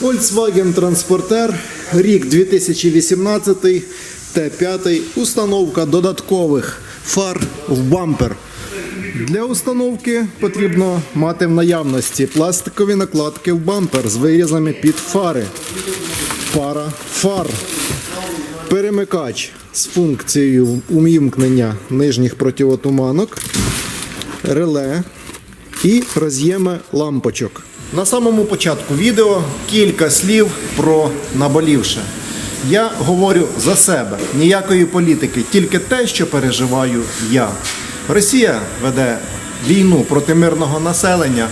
Volkswagen Transporter, рік 2018, Т5, установка додаткових фар в бампер. Для установки потрібно мати в наявності пластикові накладки в бампер з вирізами під фари. Пара фар. Перемикач з функцією умімкнення нижніх противотуманок, реле і роз'єми лампочок. На самому початку відео кілька слів про наболівше. Я говорю за себе, ніякої політики, тільки те, що переживаю я. Росія веде війну проти мирного населення.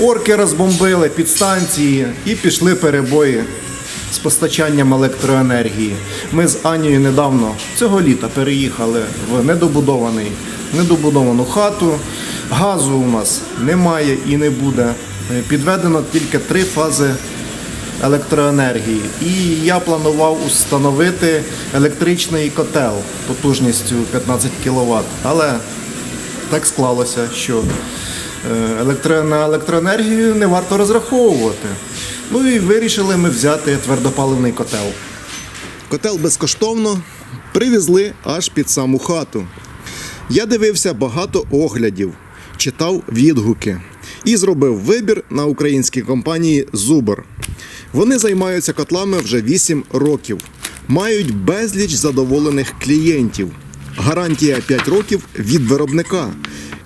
Орки розбомбили підстанції і пішли перебої з постачанням електроенергії. Ми з Анією недавно цього літа переїхали в недобудований, недобудовану хату. Газу у нас немає і не буде. Е, Підведено тільки три фази електроенергії. І я планував установити електричний котел потужністю 15 кВт. Але так склалося, що е, на електроенергію не варто розраховувати. Ну і вирішили ми взяти твердопаливний котел. Котел безкоштовно привезли аж під саму хату. Я дивився багато оглядів, читав відгуки і зробив вибір на українській компанії Зубр. Вони займаються котлами вже 8 років, мають безліч задоволених клієнтів. Гарантія 5 років від виробника.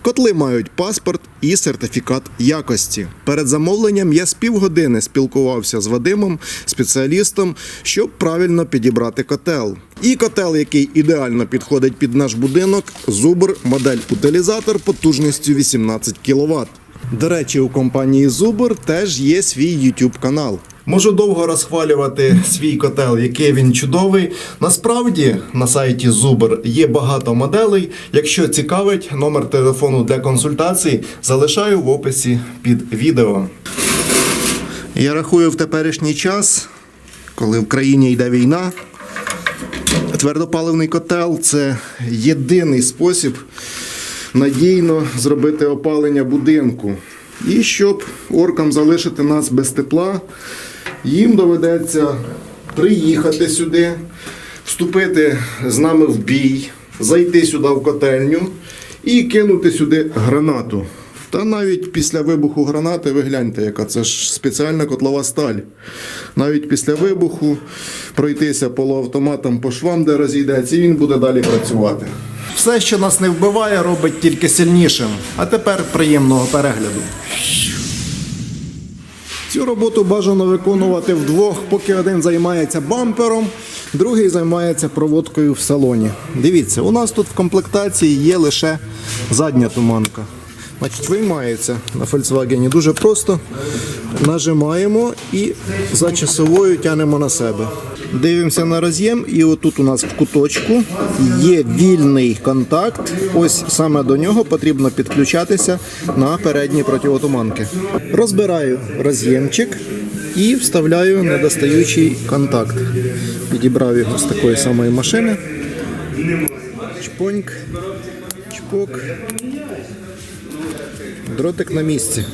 Котли мають паспорт і сертифікат якості. Перед замовленням я з півгодини спілкувався з Вадимом, спеціалістом, щоб правильно підібрати котел. І котел, який ідеально підходить під наш будинок, Зубр модель утилізатор потужністю 18 кВт. До речі, у компанії Зубр теж є свій YouTube канал. Можу довго розхвалювати свій котел, який він чудовий. Насправді на сайті Зубр є багато моделей. Якщо цікавить, номер телефону для консультацій залишаю в описі під відео. Я рахую в теперішній час, коли в країні йде війна, твердопаливний котел це єдиний спосіб надійно зробити опалення будинку. І щоб оркам залишити нас без тепла, їм доведеться приїхати сюди, вступити з нами в бій, зайти сюди в котельню і кинути сюди гранату. Та навіть після вибуху гранати, ви гляньте, яка це ж спеціальна котлова сталь. Навіть після вибуху пройтися полуавтоматом по швам, де розійдеться, і він буде далі працювати. Все, що нас не вбиває, робить тільки сильнішим. А тепер приємного перегляду. Цю роботу бажано виконувати вдвох, поки один займається бампером, другий займається проводкою в салоні. Дивіться, у нас тут в комплектації є лише задня туманка. Значить, виймається на Volkswagen дуже просто. Нажимаємо і за часовою тянемо на себе. Дивимося на роз'єм, і отут у нас в куточку є вільний контакт. Ось саме до нього потрібно підключатися на передні противотуманки. Розбираю роз'ємчик і вставляю недостаючий контакт. Підібрав його з такої самої машини. Чпоньк, чпок. Дротик на місці.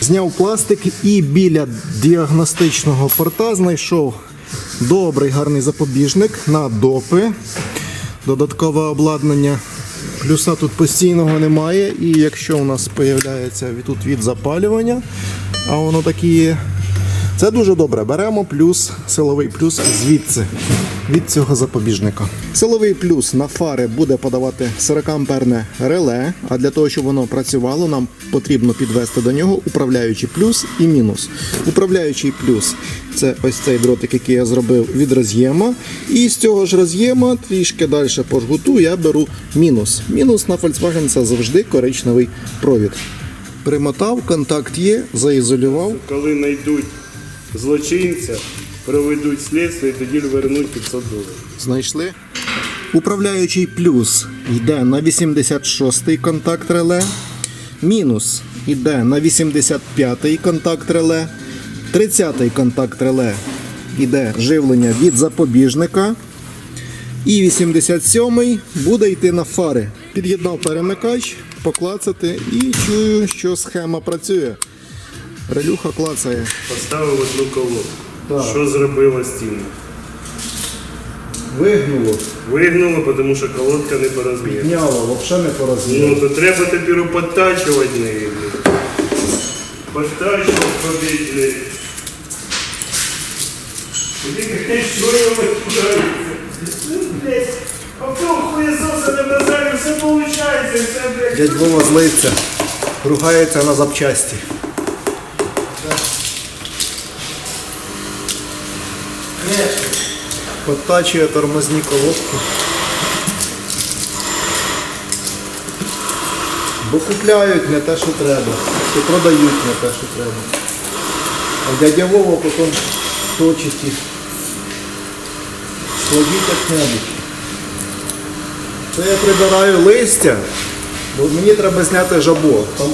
Зняв пластик і біля діагностичного порта знайшов добрий гарний запобіжник на допи. Додаткове обладнання. Плюса тут постійного немає. І якщо у нас з'являється тут від запалювання, а воно такі це дуже добре. Беремо плюс, силовий плюс звідси, від цього запобіжника. Силовий плюс на фари буде подавати 40 амперне реле, а для того, щоб воно працювало, нам потрібно підвести до нього управляючий плюс і мінус. Управляючий плюс це ось цей дротик, який я зробив від роз'єма. І з цього ж роз'єма трішки далі по жгуту я беру мінус. Мінус на Volkswagen це завжди коричневий провід. Примотав, контакт є, заізолював. Коли знайдуть злочинця, проведуть слідство і тоді вернуть 500 доларів. Знайшли. Управляючий плюс йде на 86-й контакт реле. Мінус йде на 85-й контакт реле. 30-й контакт реле йде живлення від запобіжника. І 87-й буде йти на фари. Під'єднав перемикач, поклацати і чую, що схема працює. Релюха клацає. Поставив одну колоду. Так. Що зробила стіна? Вигнуло, Вигнуло, тому що колодка не по розміру. підняло, взагалі не порозуміло. Ну, то треба тепер подтачувати неї. блін. Подтачувати ходить. Блін, що я витворяється? Ну, блядь, а в того хуєсоса на базарі все получається, все, блядь. Дядь Вова злиться, ругається на запчасті. Подтачує тормозні колодки. Бо купляють не те, що треба, і продають не те, що треба. А дядя Вова потім точить їх. Складіть як-небудь. Це я прибираю листя, бо мені треба зняти жабо. Там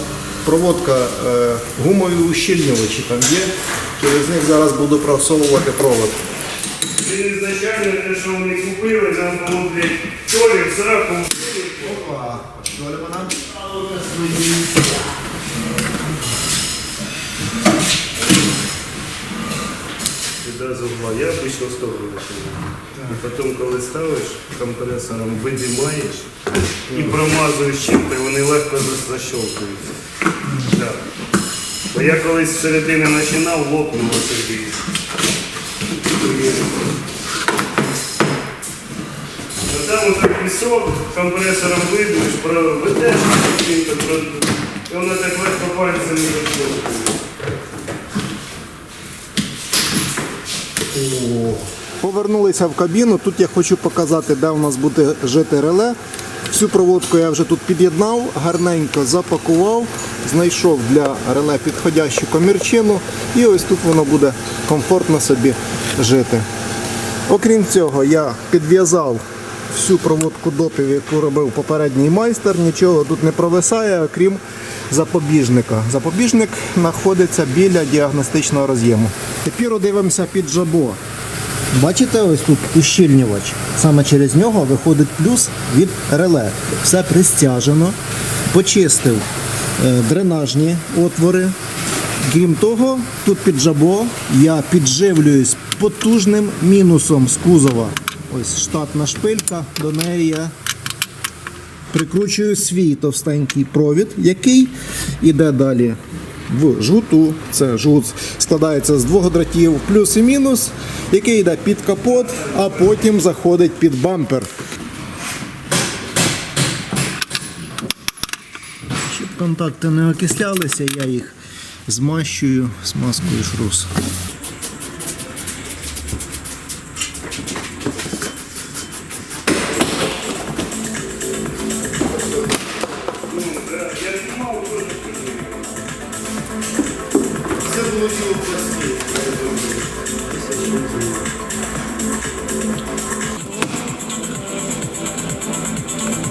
проводка, е, гумові ущільнювачі там є. Через них зараз буду просовувати провод. Він ізначально те, що вони купили, нам було, блядь, толі в сраку. Опа, доля вона. За угла. Я обычно в сторону начинаю. И потом, коли ставиш компресором, видимаєш і промазуєш чим-то, вони легко за- защелкуються. Так. Бо я колись з середини починав, лопнуло собі. Там отак пісок, компресором видуєш, про- ведеш чим-то, про- і воно так легко пальцем не защелкується. Повернулися в кабіну. Тут я хочу показати, де у нас буде жити реле. Всю проводку я вже тут під'єднав, гарненько запакував, знайшов для реле підходящу комірчину і ось тут воно буде комфортно собі жити. Окрім цього, я підв'язав всю проводку допів, яку робив попередній майстер. Нічого тут не провисає, окрім запобіжника. Запобіжник знаходиться біля діагностичного роз'єму. Тепер дивимося під жабо. Бачите, ось тут ущільнювач. Саме через нього виходить плюс від реле. Все пристяжено, почистив е, дренажні отвори. Крім того, тут під жабо я підживлююсь потужним мінусом з кузова. Ось штатна шпилька, до неї я прикручую свій товстенький провід, який іде далі в жгуту. Це жгут складається з двох дротів, плюс і мінус, який йде під капот, а потім заходить під бампер. Щоб контакти не окислялися, я їх змащую смазкою шрус.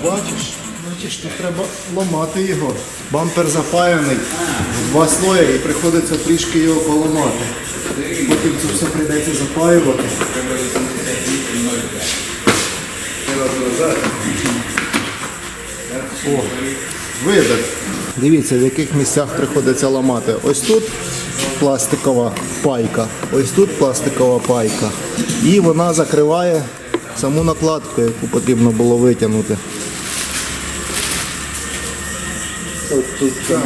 Бачиш, бачиш, тут треба ламати його. Бампер запаяний в два слої і приходиться трішки його поламати. Потім це все прийдеться запаювати. О, видав. Дивіться, в яких місцях приходиться ламати. Ось тут пластикова пайка, ось тут пластикова пайка. І вона закриває саму накладку, яку потрібно було витягнути. От тут це.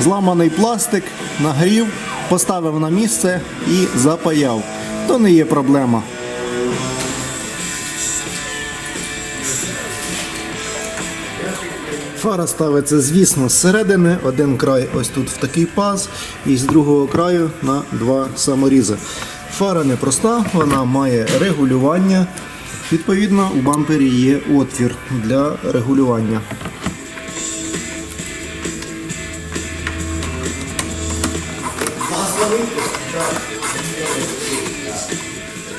Зламаний пластик, нагрів, поставив на місце і запаяв. То не є проблема. Фара ставиться, звісно, зсередини, один край ось тут в такий паз, і з другого краю на два саморізи. Фара непроста, вона має регулювання. Відповідно, у бампері є отвір для регулювання.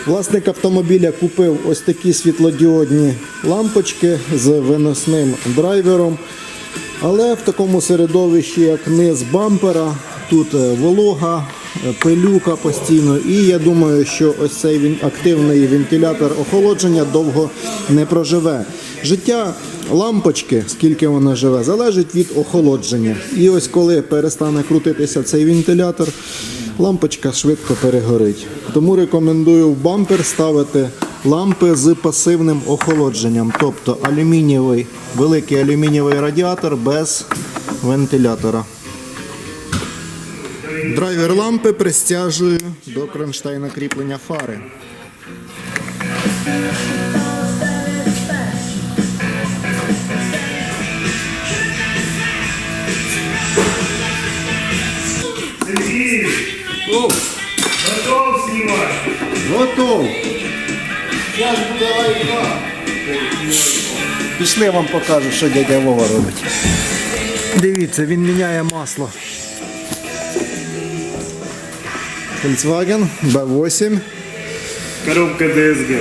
Власник автомобіля купив ось такі світлодіодні лампочки з виносним драйвером. Але в такому середовищі, як низ бампера, тут е, волога, е, пилюка постійно. І я думаю, що ось цей активний вентилятор охолодження довго не проживе. Життя лампочки, скільки вона живе, залежить від охолодження. І ось коли перестане крутитися цей вентилятор, лампочка швидко перегорить. Тому рекомендую в бампер ставити лампи з пасивним охолодженням, тобто алюмінієвий, великий алюмінієвий радіатор без вентилятора. Драйвер лампи пристяжую до кронштейна кріплення фари. О, готов знімати? готов! Пішли я вам покажу, що дядя Вова робить. Дивіться, він міняє масло. Volkswagen B8. Коробка ДСГ.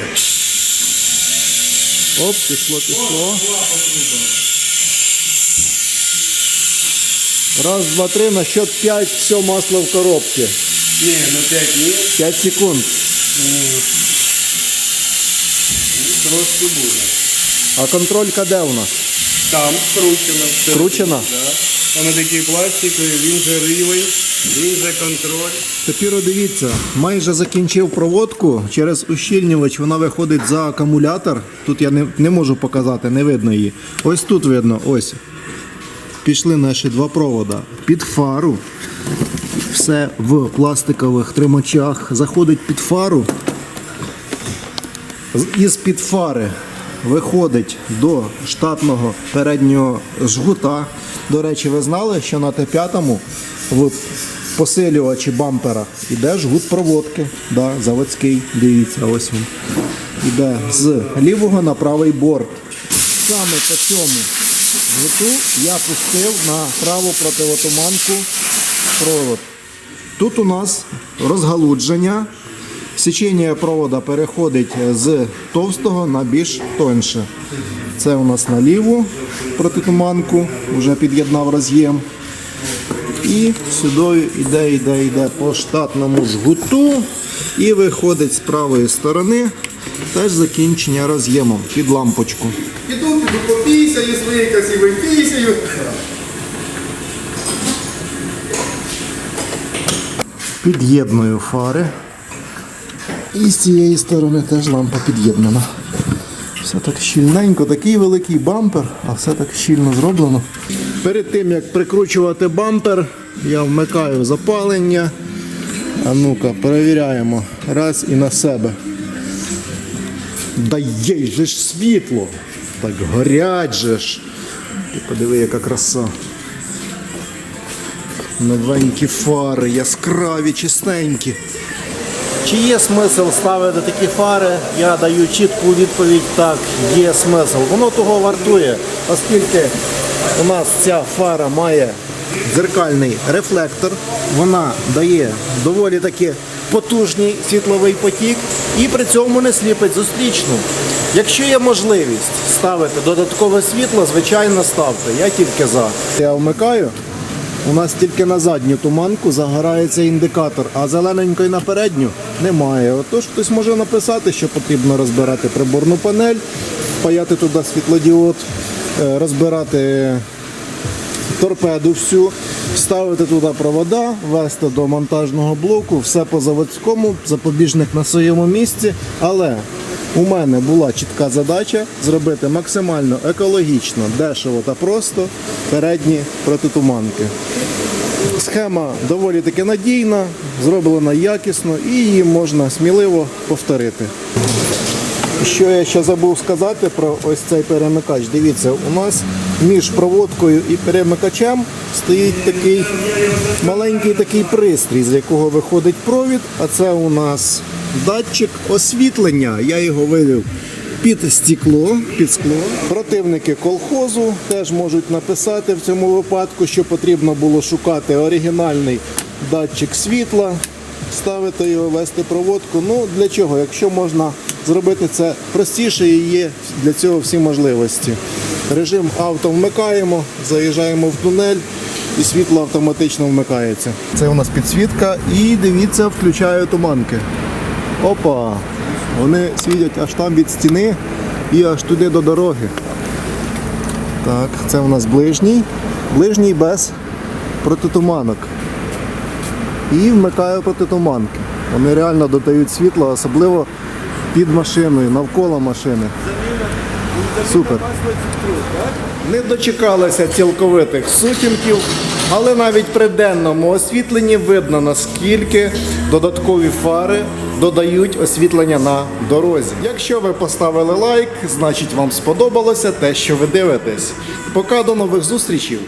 Оп, пішло, пішло. Раз, два, три, на счет п'ять, все масло в коробці. Ні, на 5 ні. П'ять секунд. Трошки буде. А контролька де у нас? Там вкручено все. Вкручено? Да. Саме такі пластикові, він же рівий, він же контроль. Тепер дивіться, майже закінчив проводку. Через ущільнювач вона виходить за акумулятор. Тут я не, не можу показати, не видно її. Ось тут видно, ось. Пішли наші два провода під фару. Все в пластикових тримачах. Заходить під фару. Із під фари виходить до штатного переднього жгута. До речі, ви знали, що на Т5 в посилювачі бампера йде жгут проводки. Да, заводський, дивіться, ось він. Іде з лівого на правий борт. Саме по цьому жгуту я пустив на праву противотуманку провод. Тут у нас розгалудження. Січення провода переходить з товстого на більш тоньше. Це у нас на ліву протитуманку, вже під'єднав роз'єм. І сюди йде, йде, йде по штатному жгуту і виходить з правої сторони теж закінчення роз'ємом під лампочку. Попісяю свої красиві пісяю. Під'єдную фари. І з цієї сторони теж лампа під'єднана. Все так щільненько, такий великий бампер, а все так щільно зроблено. Перед тим як прикручувати бампер, я вмикаю запалення. А ну-ка, перевіряємо раз і на себе. Да є же ж світло! Так горять же ж. Ти подиви, яка краса. Новенькі фари, яскраві, чистенькі. Чи є смисл ставити такі фари? Я даю чітку відповідь, так, є смисл. Воно того вартує, оскільки у нас ця фара має дзеркальний рефлектор, вона дає доволі таки потужний світловий потік і при цьому не сліпить зустрічну. Якщо є можливість ставити додаткове світло, звичайно ставте. Я тільки за. Я вмикаю. У нас тільки на задню туманку загорається індикатор, а зелененької на передню немає. Отож хтось може написати, що потрібно розбирати приборну панель, впаяти туди світлодіод, е, розбирати торпеду всю, ставити туди провода, вести до монтажного блоку, все по заводському, запобіжник на своєму місці. Але у мене була чітка задача зробити максимально екологічно, дешево та просто передні протитуманки. Схема доволі таки надійна, зроблена якісно і її можна сміливо повторити. Що я ще забув сказати про ось цей перемикач. Дивіться, у нас між проводкою і перемикачем стоїть такий маленький такий пристрій, з якого виходить провід, а це у нас датчик освітлення. Я його вивів під стекло, під скло. Противники колхозу теж можуть написати в цьому випадку, що потрібно було шукати оригінальний датчик світла, ставити його, вести проводку. Ну для чого? Якщо можна зробити це простіше і є для цього всі можливості. Режим авто вмикаємо, заїжджаємо в тунель і світло автоматично вмикається. Це у нас підсвітка і дивіться, включаю туманки. Опа! Вони світять аж там від стіни і аж туди до дороги. Так, це у нас ближній. Ближній без протитуманок. І вмикаю протитуманки. Вони реально додають світло, особливо під машиною, навколо машини. Супер. Не дочекалися цілковитих сутінків, але навіть при денному освітленні видно, наскільки додаткові фари додають освітлення на дорозі. Якщо ви поставили лайк, значить вам сподобалося те, що ви дивитесь. Пока до нових зустрічей!